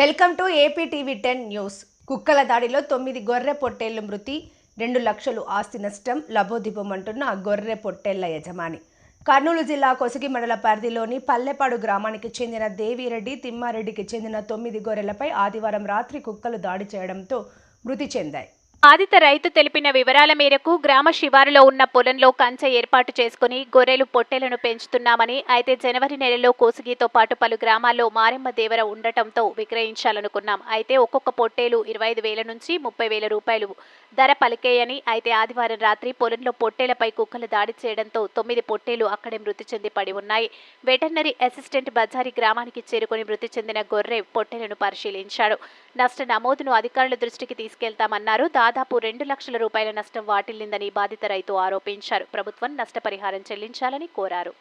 Welcome to AP TV ten news. కుక్కల దాడిలో తొమ్మిది గొర్రె పొట్టేళ్ళు మృతి రెండు లక్షలు ఆస్తి నష్టం లబోదిబమంటున్న గొర్రె పొట్టేళ్ళ యజమాని. కర్నూలు జిల్లా కొసగి మండల పరిధిలోని పల్లెపాడు గ్రామానికి చెందిన దేవిరెడ్డి తిమ్మారెడ్డికి చెందిన తొమ్మిది గొర్రెలపై ఆదివారం రాత్రి కుక్కలు దాడి చేయడంతో మృతి చెందాయి. బాధిత రైతు తెలిపిన వివరాల మేరకు గ్రామ శివారులో ఉన్న పొలంలో కంచె ఏర్పాటు చేసుకుని గొర్రెలు పొట్టెలను పెంచుతున్నామని అయితే జనవరి నెలలో కోసిగితో పాటు పలు గ్రామాల్లో మారెమ్మ దేవర ఉండటంతో విక్రయించాలనుకున్నాం. అయితే ఒక్కొక్క పొట్టేలు ఇరవై ఐదు వేల నుంచి ముప్పై వేల రూపాయలు ధర పలికేయని అయితే ఆదివారం రాత్రి పొలంలో పొట్టేలపై కుక్కలు దాడి చేయడంతో తొమ్మిది పొట్టేలు అక్కడే మృతి చెంది పడి ఉన్నాయి. వెటర్నరీ అసిస్టెంట్ బజారి గ్రామానికి చేరుకుని మృతి చెందిన గొర్రె పొట్టెలను పరిశీలించాడు. నష్ట నమోదును అధికారుల దృష్టికి తీసుకెళ్తామన్నారు. దాదాపు రెండు లక్షల రూపాయల నష్టం వాటిల్లిందని బాధిత రైతు ఆరోపించారు. ప్రభుత్వం నష్టపరిహారం చెల్లించాలని కోరారు.